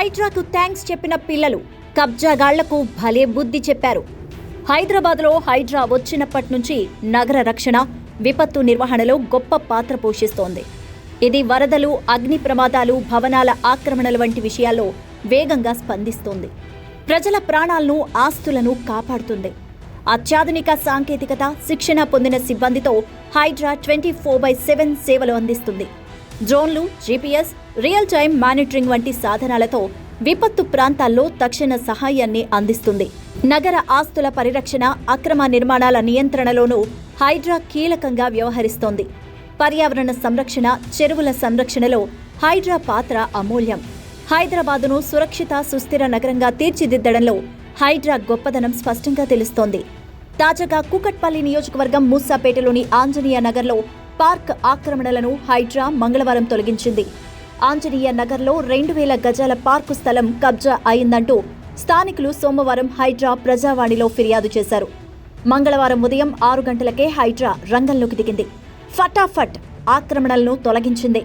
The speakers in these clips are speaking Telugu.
హైడ్రాకు థ్యాంక్స్ చెప్పిన పిల్లలు కబ్జాగాళ్ళకు భలే బుద్ధి చెప్పారు. హైదరాబాద్లో హైడ్రా వచ్చినప్పటి నుంచి నగర రక్షణ విపత్తు నిర్వహణలో గొప్ప పాత్ర పోషిస్తోంది. ఇది వరదలు అగ్ని ప్రమాదాలు భవనాల ఆక్రమణల వంటి విషయాల్లో వేగంగా స్పందిస్తోంది. ప్రజల ప్రాణాలను ఆస్తులను కాపాడుతుంది. అత్యాధునిక సాంకేతికత శిక్షణ పొందిన సిబ్బందితో Hydraa twenty four by seven సేవలు అందిస్తుంది. డ్రోన్లు జీపీఎస్ రియల్ టైం మానిటరింగ్ వంటి సాధనాలతో విపత్తు ప్రాంతాల్లో తక్షణ సహాయాన్ని అందిస్తుంది. నగర ఆస్తుల పరిరక్షణ అక్రమ నిర్మాణాల నియంత్రణలోనూ హైడ్రా కీలకంగా వ్యవహరిస్తోంది. పర్యావరణ సంరక్షణ చెరువుల సంరక్షణలో హైడ్రా పాత్ర అమూల్యం. హైదరాబాదును సురక్షిత సుస్థిర నగరంగా తీర్చిదిద్దడంలో హైడ్రా గొప్పదనం స్పష్టంగా తెలుస్తోంది. తాజాగా కూకట్పల్లి నియోజకవర్గం మూసాపేటలోని ఆంజనేయ నగర్లో పార్క్ ఆక్రమణలను హైడ్రా మంగళవారం తొలగించింది. ఆంజనేయ నగర్లో రెండు వేల గజాల పార్కు స్థలం కబ్జా అయిందంటూ స్థానికులు సోమవారం హైడ్రా ప్రజావాణిలో ఫిర్యాదు చేశారు. మంగళవారం ఉదయం ఆరు గంటలకే హైడ్రా రంగంలోకి దిగింది. ఫటాఫట్ ఆక్రమణలను తొలగించింది.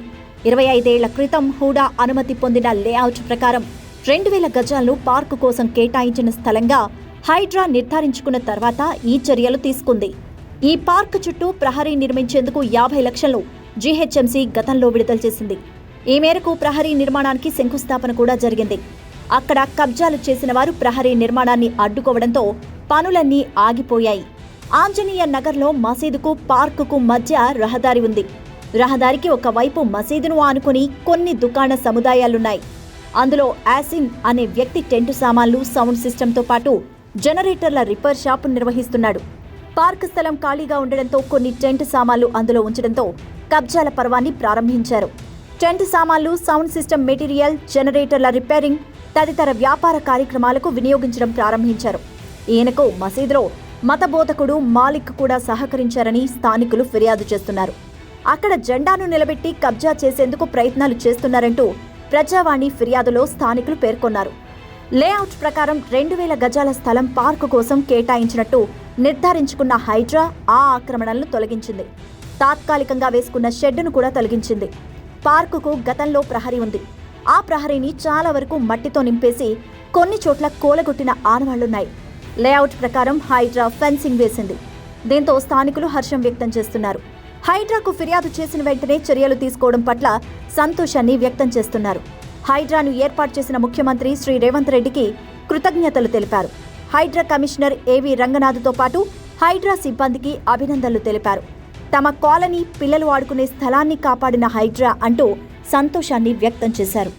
ఇరవై ఐదేళ్ళ క్రితం హూడా అనుమతి పొందిన లేఅవుట్ ప్రకారం రెండు వేల గజాలను పార్కు కోసం కేటాయించిన స్థలంగా హైడ్రా నిర్ధారించుకున్న తర్వాత ఈ చర్యలు తీసుకుంది. ఈ పార్క్ చుట్టూ ప్రహరీ నిర్మించేందుకు యాభై లక్షలు జీహెచ్ఎంసీ గతంలో విడుదల చేసింది. ఈ మేరకు ప్రహరీ నిర్మాణానికి శంకుస్థాపన కూడా జరిగింది. అక్కడ కబ్జాలు చేసిన వారు ప్రహరీ నిర్మాణాన్ని అడ్డుకోవడంతో పనులన్నీ ఆగిపోయాయి. ఆంజనేయ నగర్లో మసీదుకు పార్కుకు మధ్య రహదారి ఉంది. రహదారికి ఒకవైపు మసీదును ఆనుకుని కొన్ని దుకాణ సముదాయాలున్నాయి. అందులో యాసిన్ అనే వ్యక్తి టెంటు సామాన్లు సౌండ్ సిస్టంతో పాటు జనరేటర్ల రిపేర్ షాప్ నిర్వహిస్తున్నాడు. పార్క్ స్థలం ఖాళీగా ఉండడంతో కొన్ని టెంట్ సామాన్లు అందులో ఉంచడంతో కబ్జాల పర్వాన్ని ప్రారంభించారు. టెంట్ సామాన్లు సౌండ్ సిస్టమ్ మెటీరియల్ జనరేటర్ల రిపేరింగ్ తదితర వ్యాపార కార్యక్రమాలకు వినియోగించడం ప్రారంభించారు. ఈయనకు మసీదులో మతబోధకుడు మాలిక్ కూడా సహకరించారని స్థానికులు ఫిర్యాదు చేస్తున్నారు. అక్కడ జెండాను నిలబెట్టి కబ్జా చేసేందుకు ప్రయత్నాలు చేస్తున్నారంటూ ప్రజావాణి ఫిర్యాదులో స్థానికులు పేర్కొన్నారు. లేఅవుట్ ప్రకారం రెండు వేల గజాల స్థలం పార్కు కోసం కేటాయించినట్టు నిర్ధారించుకున్న హైడ్రా ఆ ఆక్రమణలను తొలగించింది. తాత్కాలికంగా వేసుకున్న షెడ్డును కూడా తొలగించింది. పార్కుకు గతంలో ప్రహరీ ఉంది. ఆ ప్రహరీని చాలా వరకు మట్టితో నింపేసి కొన్ని చోట్ల కూలగొట్టిన ఆనవాళ్ళున్నాయి. లేఅవుట్ ప్రకారం హైడ్రా ఫెన్సింగ్ వేసింది. దీంతో స్థానికులు హర్షం వ్యక్తం చేస్తున్నారు. హైడ్రాకు ఫిర్యాదు చేసిన వెంటనే చర్యలు తీసుకోవడం పట్ల సంతోషాన్ని వ్యక్తం చేస్తున్నారు. హైడ్రాను ఏర్పాటు చేసిన ముఖ్యమంత్రి శ్రీ రేవంత్ రెడ్డికి కృతజ్ఞతలు తెలిపారు. హైడ్రా కమిషనర్ ఏవి రంగనాథ్తో పాటు హైడ్రా సిబ్బందికి అభినందనలు తెలిపారు. తమ కాలనీ పిల్లలు ఆడుకునే స్థలాన్ని కాపాడిన హైడ్రా అంటూ సంతోషాన్ని వ్యక్తం చేశారు.